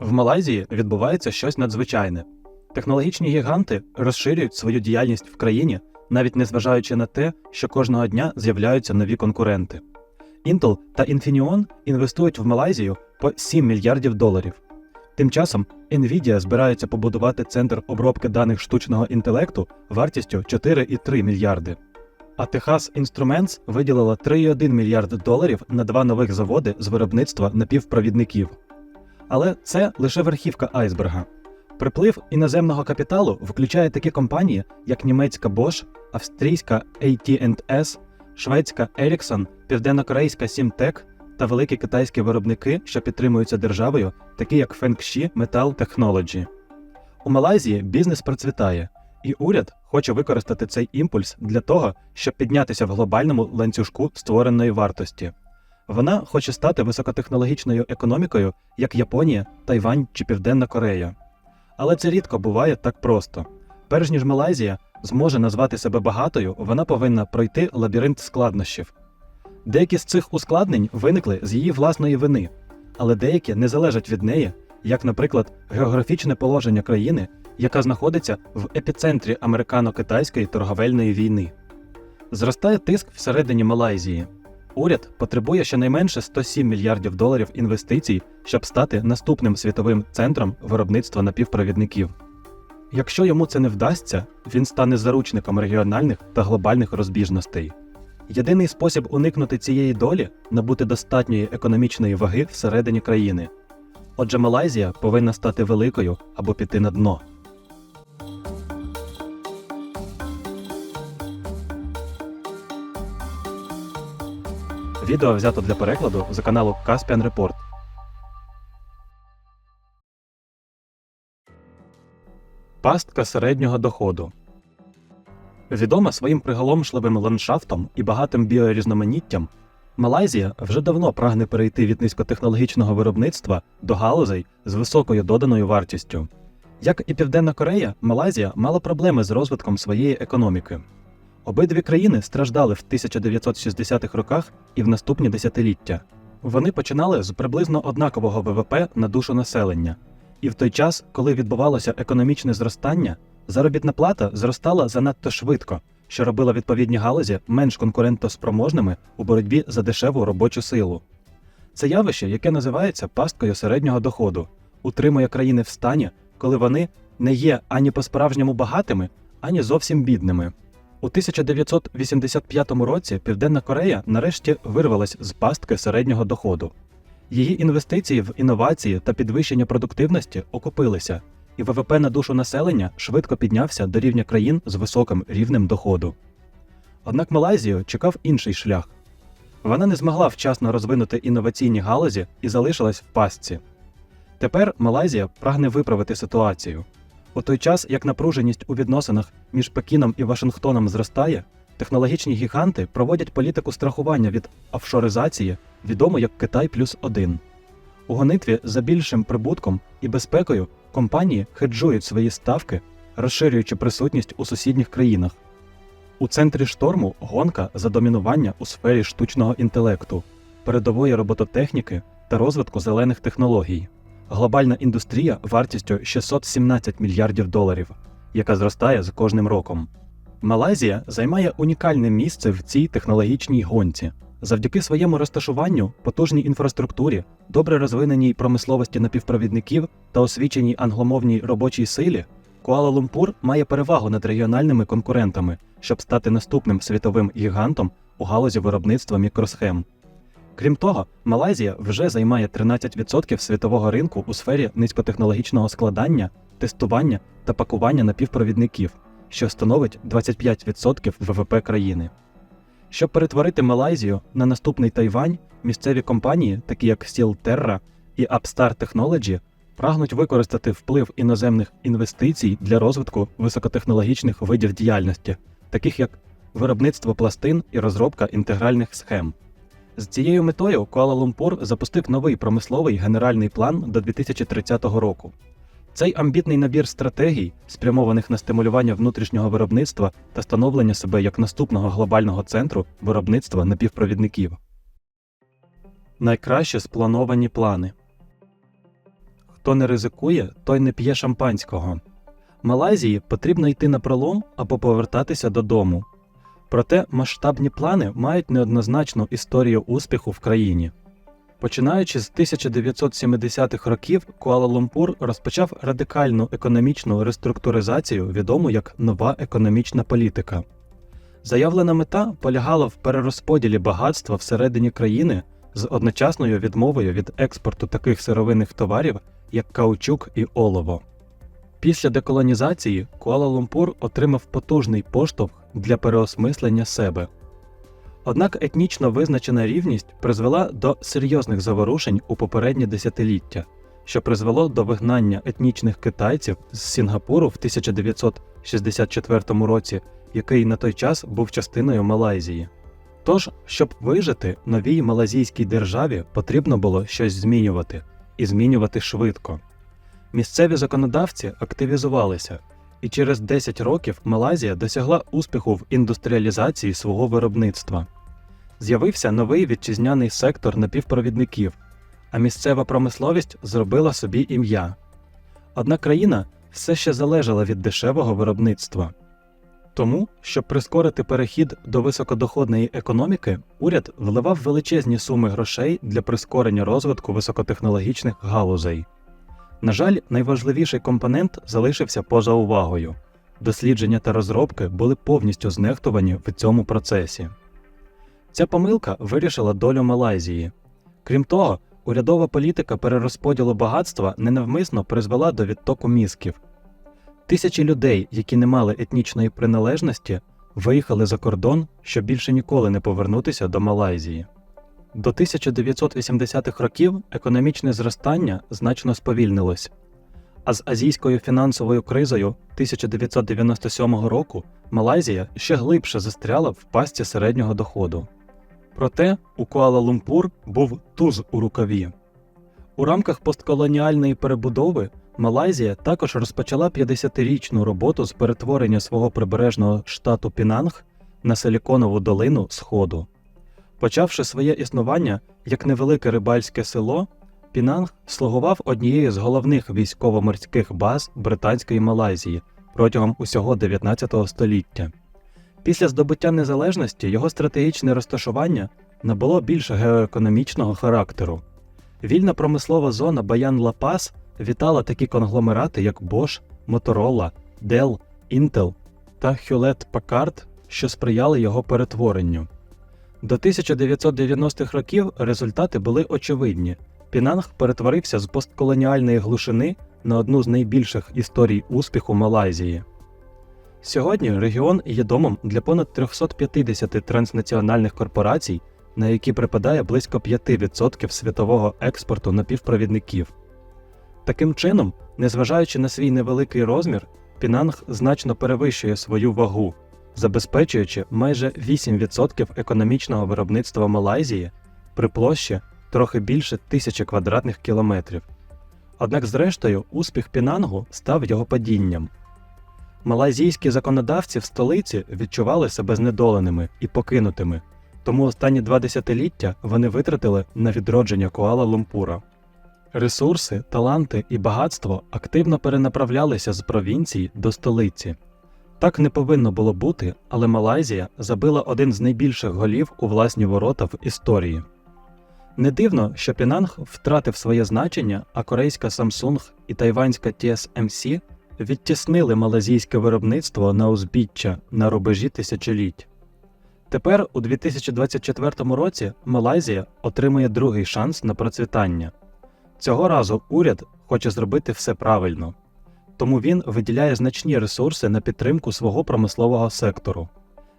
В Малайзії відбувається щось надзвичайне. Технологічні гіганти розширюють свою діяльність в країні, навіть незважаючи на те, що кожного дня з'являються нові конкуренти. Intel та Infineon інвестують в Малайзію по 7 мільярдів доларів. Тим часом Nvidia збирається побудувати центр обробки даних штучного інтелекту вартістю 4,3 мільярди. А Texas Instruments виділила 3,1 мільярд доларів на два нових заводи з виробництва напівпровідників. Але це лише верхівка айсберга. Приплив іноземного капіталу включає такі компанії, як німецька Bosch, австрійська AT&S, шведська Ericsson, південнокорейська Symtec та великі китайські виробники, що підтримуються державою, такі як Fengxi Metal Technology. У Малайзії бізнес процвітає, і уряд хоче використати цей імпульс для того, щоб піднятися в глобальному ланцюжку створеної вартості. Вона хоче стати високотехнологічною економікою, як Японія, Тайвань чи Південна Корея. Але це рідко буває так просто. Перш ніж Малайзія зможе назвати себе багатою, вона повинна пройти лабіринт складнощів. Деякі з цих ускладнень виникли з її власної вини, але деякі не залежать від неї, як, наприклад, географічне положення країни, яка знаходиться в епіцентрі американо-китайської торговельної війни. Зростає тиск всередині Малайзії. Уряд потребує щонайменше 107 мільярдів доларів інвестицій, щоб стати наступним світовим центром виробництва напівпровідників. Якщо йому це не вдасться, він стане заручником регіональних та глобальних розбіжностей. Єдиний спосіб уникнути цієї долі набути достатньої економічної ваги всередині країни. Отже, Малайзія повинна стати великою або піти на дно. Відео взято для перекладу з каналу Caspian Report. Пастка середнього доходу. Відома своїм приголомшливим ландшафтом і багатим біорізноманіттям, Малайзія вже давно прагне перейти від низькотехнологічного виробництва до галузей з високою доданою вартістю. Як і Південна Корея, Малайзія мала проблеми з розвитком своєї економіки. Обидві країни страждали в 1960-х роках і в наступні десятиліття. Вони починали з приблизно однакового ВВП на душу населення, і в той час, коли відбувалося економічне зростання, заробітна плата зростала занадто швидко, що робило відповідні галузі менш конкурентоспроможними у боротьбі за дешеву робочу силу. Це явище, яке називається пасткою середнього доходу, утримує країни в стані, коли вони не є ані по-справжньому багатими, ані зовсім бідними. У 1985 році Південна Корея нарешті вирвалась з пастки середнього доходу. Її інвестиції в інновації та підвищення продуктивності окупилися, і ВВП на душу населення швидко піднявся до рівня країн з високим рівнем доходу. Однак Малайзію чекав інший шлях. Вона не змогла вчасно розвинути інноваційні галузі і залишилась в пастці. Тепер Малайзія прагне виправити ситуацію. У той час, як напруженість у відносинах між Пекіном і Вашингтоном зростає, технологічні гіганти проводять політику страхування від офшоризації, відому як Китай плюс один. У гонитві за більшим прибутком і безпекою компанії хеджують свої ставки, розширюючи присутність у сусідніх країнах. У центрі шторму гонка за домінування у сфері штучного інтелекту, передової робототехніки та розвитку зелених технологій глобальна індустрія вартістю 617 мільярдів доларів, яка зростає з кожним роком. Малайзія займає унікальне місце в цій технологічній гонці. Завдяки своєму розташуванню, потужній інфраструктурі, добре розвиненій промисловості напівпровідників та освіченій англомовній робочій силі, Куала-Лумпур має перевагу над регіональними конкурентами, щоб стати наступним світовим гігантом у галузі виробництва мікросхем. Крім того, Малайзія вже займає 13% світового ринку у сфері низькотехнологічного складання, тестування та пакування напівпровідників, що становить 25% ВВП країни. Щоб перетворити Малайзію на наступний Тайвань, місцеві компанії, такі як Сілтерра і Upstart Technology, прагнуть використати вплив іноземних інвестицій для розвитку високотехнологічних видів діяльності, таких як виробництво пластин і розробка інтегральних схем. З цією метою Куала-Лумпур запустив новий промисловий генеральний план до 2030 року. Цей амбітний набір стратегій, спрямованих на стимулювання внутрішнього виробництва та становлення себе як наступного глобального центру виробництва напівпровідників. Найкраще сплановані плани. Хто не ризикує, той не п'є шампанського. Малайзії потрібно йти на пролом або повертатися додому. Проте масштабні плани мають неоднозначну історію успіху в країні. Починаючи з 1970-х років, Куала-Лумпур розпочав радикальну економічну реструктуризацію, відому як нова економічна політика. Заявлена мета полягала в перерозподілі багатства всередині країни з одночасною відмовою від експорту таких сировинних товарів, як каучук і олово. Після деколонізації Куала-Лумпур отримав потужний поштовх для переосмислення себе. Однак етнічно визначена рівність призвела до серйозних заворушень у попередні десятиліття, що призвело до вигнання етнічних китайців з Сінгапуру в 1964 році, який на той час був частиною Малайзії. Тож, щоб вижити новій малазійській державі, потрібно було щось змінювати і змінювати швидко. Місцеві законодавці активізувалися, і через 10 років Малайзія досягла успіху в індустріалізації свого виробництва. З'явився новий вітчизняний сектор напівпровідників, а місцева промисловість зробила собі ім'я. Однак країна все ще залежала від дешевого виробництва. Тому, щоб прискорити перехід до високодоходної економіки, уряд вливав величезні суми грошей для прискорення розвитку високотехнологічних галузей. На жаль, найважливіший компонент залишився поза увагою. Дослідження та розробки були повністю знехтувані в цьому процесі. Ця помилка вирішила долю Малайзії. Крім того, урядова політика перерозподілу багатства ненавмисно призвела до відтоку мізків. Тисячі людей, які не мали етнічної приналежності, виїхали за кордон, щоб більше ніколи не повернутися до Малайзії. До 1980-х років економічне зростання значно сповільнилось, а з азійською фінансовою кризою 1997 року Малайзія ще глибше застряла в пастці середнього доходу. Проте у Куала-Лумпур був туз у рукаві. У рамках постколоніальної перебудови Малайзія також розпочала 50-річну роботу з перетворення свого прибережного штату Пінанг на силіконову долину Сходу. Почавши своє існування як невелике рибальське село, Пінанг слугував однією з головних військово-морських баз Британської Малайзії протягом усього 19 століття. Після здобуття незалежності його стратегічне розташування набуло більш геоекономічного характеру. Вільна промислова зона Баян Ла-Пас вітала такі конгломерати, як Bosch, Motorola, Dell, Intel та Hewlett Packard, що сприяли його перетворенню. До 1990-х років результати були очевидні. Пінанг перетворився з постколоніальної глушини на одну з найбільших історій успіху Малайзії. Сьогодні регіон є домом для понад 350 транснаціональних корпорацій, на які припадає близько 5% світового експорту напівпровідників. Таким чином, незважаючи на свій невеликий розмір, Пінанг значно перевищує свою вагу, забезпечуючи майже 8% економічного виробництва Малайзії при площі трохи більше тисячі квадратних кілометрів. Однак, зрештою, успіх Пінангу став його падінням. Малайзійські законодавці в столиці відчували себе знедоленими і покинутими, тому останні два десятиліття вони витратили на відродження Куала Лумпура. Ресурси, таланти і багатство активно перенаправлялися з провінцій до столиці. Так не повинно було бути, але Малайзія забила один з найбільших голів у власні ворота в історії. Не дивно, що Пінанг втратив своє значення, а корейська Samsung і тайванська TSMC відтіснили малазійське виробництво на узбіччя на рубежі тисячоліть. Тепер, у 2024 році, Малайзія отримує другий шанс на процвітання. Цього разу уряд хоче зробити все правильно, тому він виділяє значні ресурси на підтримку свого промислового сектору.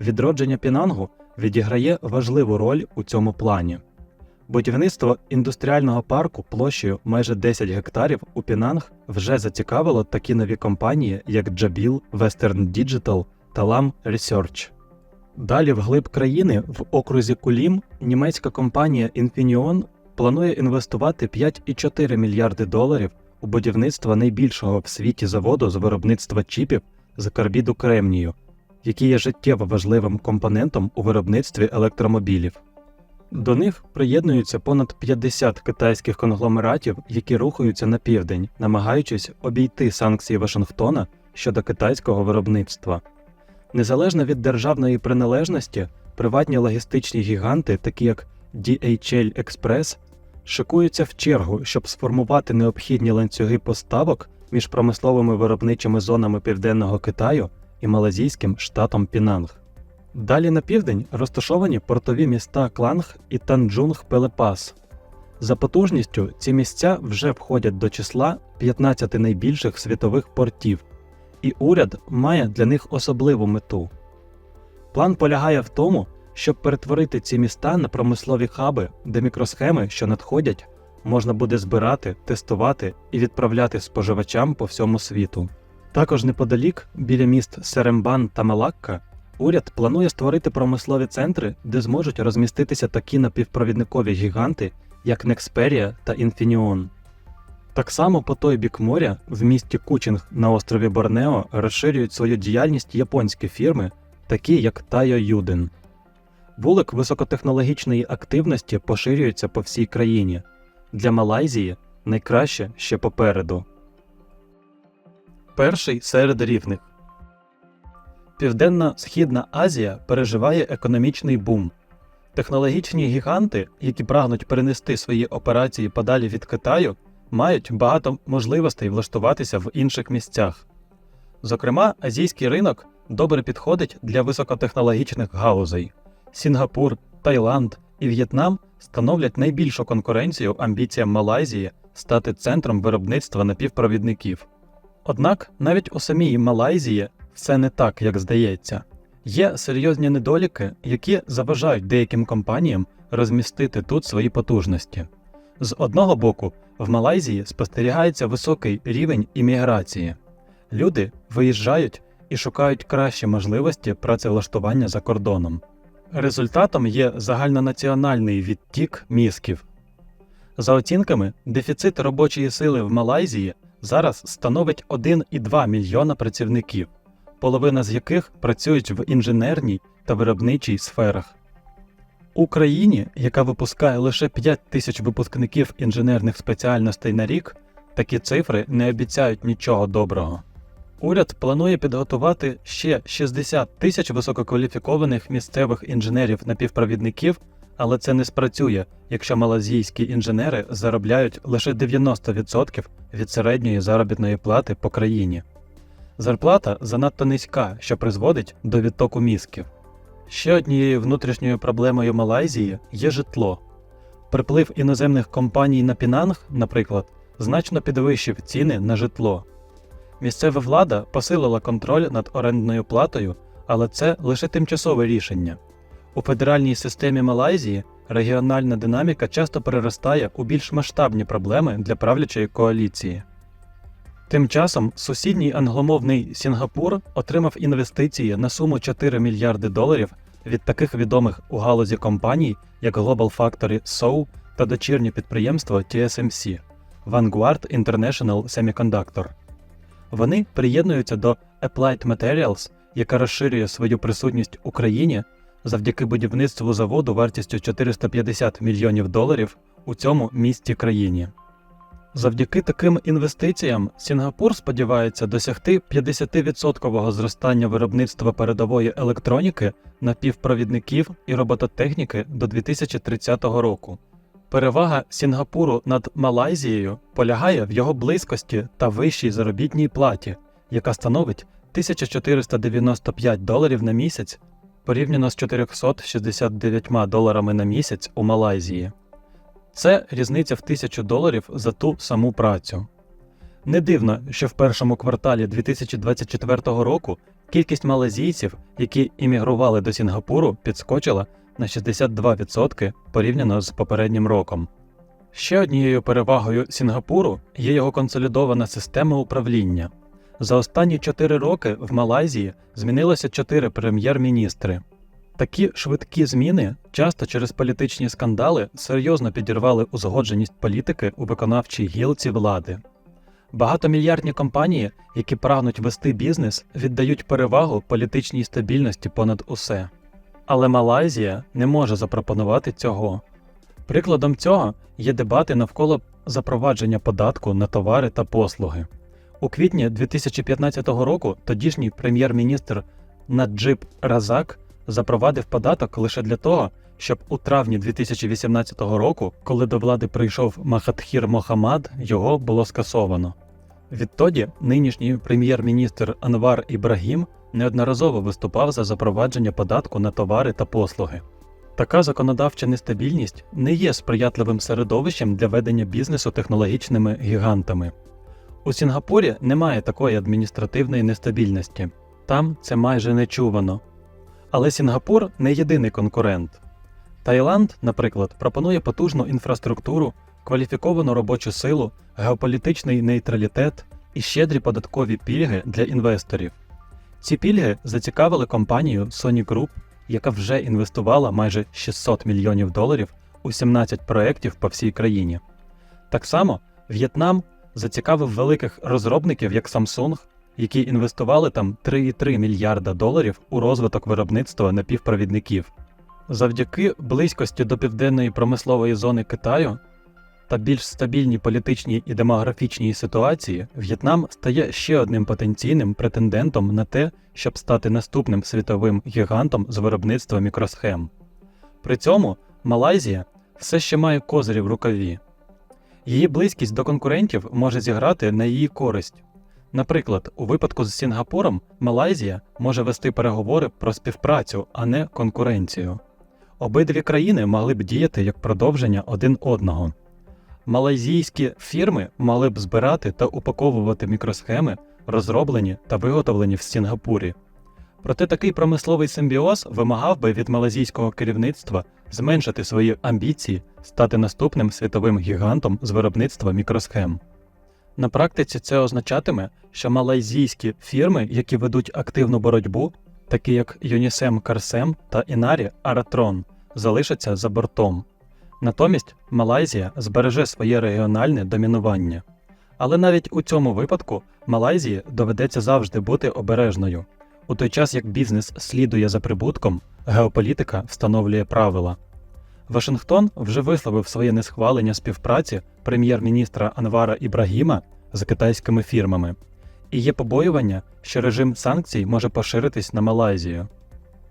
Відродження Пінангу відіграє важливу роль у цьому плані. Будівництво індустріального парку площею майже 10 гектарів у Пінанг вже зацікавило такі нові компанії, як Jabil, Western Digital та Lam Research. Далі вглиб країни в окрузі Кулім німецька компанія Infineon планує інвестувати 5,4 мільярди доларів у будівництво найбільшого в світі заводу з виробництва чіпів з карбіду кремнію, який є життєво важливим компонентом у виробництві електромобілів. До них приєднуються понад 50 китайських конгломератів, які рухаються на південь, намагаючись обійти санкції Вашингтона щодо китайського виробництва. Незалежно від державної приналежності, приватні логістичні гіганти, такі як DHL Express, шикуються в чергу, щоб сформувати необхідні ланцюги поставок між промисловими виробничими зонами Південного Китаю і малазійським штатом Пінанг. Далі на південь розташовані портові міста Кланг і Танджунг Пелепас. За потужністю ці місця вже входять до числа 15 найбільших світових портів, і уряд має для них особливу мету. План полягає в тому, щоб перетворити ці міста на промислові хаби, де мікросхеми, що надходять, можна буде збирати, тестувати і відправляти споживачам по всьому світу. Також неподалік, біля міст Серембан та Малакка, уряд планує створити промислові центри, де зможуть розміститися такі напівпровідникові гіганти, як Nexperia та Infineon. Так само по той бік моря в місті Кучинг на острові Борнео розширюють свою діяльність японські фірми, такі як Taiyo Yuden. Вулик високотехнологічної активності поширюється по всій країні. Для Малайзії найкраще ще попереду. Перший серед рівних. Південно-Східна Азія переживає економічний бум. Технологічні гіганти, які прагнуть перенести свої операції подалі від Китаю, мають багато можливостей влаштуватися в інших місцях. Зокрема, азійський ринок добре підходить для високотехнологічних галузей. Сінгапур, Таїланд і В'єтнам становлять найбільшу конкуренцію амбіціям Малайзії стати центром виробництва напівпровідників. Однак навіть у самій Малайзії все не так, як здається. Є серйозні недоліки, які заважають деяким компаніям розмістити тут свої потужності. З одного боку, в Малайзії спостерігається високий рівень імміграції. Люди виїжджають і шукають кращі можливості працевлаштування за кордоном. Результатом є загальнонаціональний відтік мізків. За оцінками, дефіцит робочої сили в Малайзії зараз становить 1,2 мільйона працівників, половина з яких працюють в інженерній та виробничій сферах. У країні, яка випускає лише 5 тисяч випускників інженерних спеціальностей на рік, такі цифри не обіцяють нічого доброго. Уряд планує підготувати ще 60 тисяч висококваліфікованих місцевих інженерів-напівпровідників, але це не спрацює, якщо малазійські інженери заробляють лише 90% від середньої заробітної плати по країні. Зарплата занадто низька, що призводить до відтоку мізків. Ще однією внутрішньою проблемою Малайзії є житло. Приплив іноземних компаній на Пінанг, наприклад, значно підвищив ціни на житло. Місцева влада посилила контроль над орендною платою, але це лише тимчасове рішення. У федеральній системі Малайзії регіональна динаміка часто переростає у більш масштабні проблеми для правлячої коаліції. Тим часом сусідній англомовний Сінгапур отримав інвестиції на суму 4 мільярди доларів від таких відомих у галузі компаній, як Global Factory SOU та дочірнє підприємство TSMC Vanguard International Semiconductor. Вони приєднуються до Applied Materials, яка розширює свою присутність у країні завдяки будівництву заводу вартістю 450 мільйонів доларів у цьому місті країні. Завдяки таким інвестиціям Сінгапур сподівається досягти 50% зростання виробництва передової електроніки, напівпровідників і робототехніки до 2030 року. Перевага Сінгапуру над Малайзією полягає в його близькості та вищій заробітній платі, яка становить 1495 доларів на місяць порівняно з 469 доларами на місяць у Малайзії. Це різниця в 1000 доларів за ту саму працю. Не дивно, що в першому кварталі 2024 року кількість малазійців, які іммігрували до Сінгапуру, підскочила на 62% порівняно з попереднім роком. Ще однією перевагою Сінгапуру є його консолідована система управління. За останні 4 роки в Малайзії змінилося 4 прем'єр-міністри. Такі швидкі зміни часто через політичні скандали серйозно підірвали узгодженість політики у виконавчій гілці влади. Багатомільярдні компанії, які прагнуть вести бізнес, віддають перевагу політичній стабільності понад усе. Але Малайзія не може запропонувати цього. Прикладом цього є дебати навколо запровадження податку на товари та послуги. У квітні 2015 року тодішній прем'єр-міністр Наджиб Разак запровадив податок лише для того, щоб у травні 2018 року, коли до влади прийшов Махатхір Мохамад, його було скасовано. Відтоді нинішній прем'єр-міністр Анвар Ібрагім неодноразово виступав за запровадження податку на товари та послуги. Така законодавча нестабільність не є сприятливим середовищем для ведення бізнесу технологічними гігантами. У Сінгапурі немає такої адміністративної нестабільності, там це майже нечувано. Але Сінгапур не єдиний конкурент. Таїланд, наприклад, пропонує потужну інфраструктуру, кваліфіковану робочу силу, геополітичний нейтралітет і щедрі податкові пільги для інвесторів. Ці пільги зацікавили компанію Sony Group, яка вже інвестувала майже 600 мільйонів доларів у 17 проєктів по всій країні. Так само В'єтнам зацікавив великих розробників як Samsung, які інвестували там 3,3 мільярда доларів у розвиток виробництва напівпровідників. Завдяки близькості до південної промислової зони Китаю та більш стабільній політичній і демографічній ситуації, В'єтнам стає ще одним потенційним претендентом на те, щоб стати наступним світовим гігантом з виробництва мікросхем. При цьому Малайзія все ще має козирі в рукаві. Її близькість до конкурентів може зіграти на її користь. Наприклад, у випадку з Сінгапуром Малайзія може вести переговори про співпрацю, а не конкуренцію. Обидві країни могли б діяти як продовження один одного. Малайзійські фірми мали б збирати та упаковувати мікросхеми, розроблені та виготовлені в Сінгапурі. Проте такий промисловий симбіоз вимагав би від малазійського керівництва зменшити свої амбіції, стати наступним світовим гігантом з виробництва мікросхем. На практиці це означатиме, що малайзійські фірми, які ведуть активну боротьбу, такі як Unisem Carsem та Inari Aratron, залишаться за бортом. Натомість Малайзія збереже своє регіональне домінування. Але навіть у цьому випадку Малайзії доведеться завжди бути обережною. У той час як бізнес слідує за прибутком, геополітика встановлює правила. Вашингтон вже висловив своє несхвалення співпраці прем'єр-міністра Анвара Ібрагіма з китайськими фірмами, і є побоювання, що режим санкцій може поширитись на Малайзію.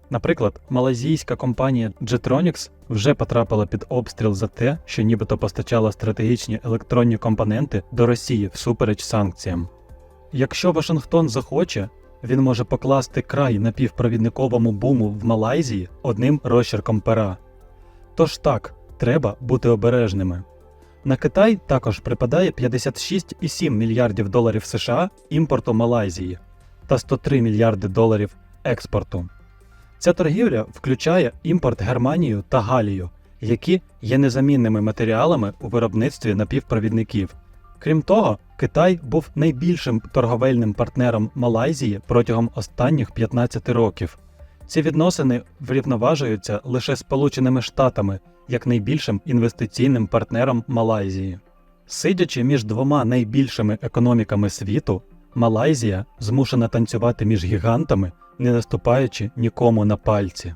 Наприклад, малазійська компанія Jetronics вже потрапила під обстріл за те, що нібито постачала стратегічні електронні компоненти до Росії всупереч санкціям. Якщо Вашингтон захоче, він може покласти край напівпровідниковому буму в Малайзії одним розчерком пера. Тож так, треба бути обережними. На Китай також припадає 56,7 мільярдів доларів США імпорту Малайзії та 103 мільярди доларів експорту. Ця торгівля включає імпорт Германію та Галію, які є незамінними матеріалами у виробництві напівпровідників. Крім того, Китай був найбільшим торговельним партнером Малайзії протягом останніх 15 років. Ці відносини врівноважуються лише Сполученими Штатами як найбільшим інвестиційним партнером Малайзії. Сидячи між двома найбільшими економіками світу, Малайзія змушена танцювати між гігантами, не наступаючи нікому на пальці.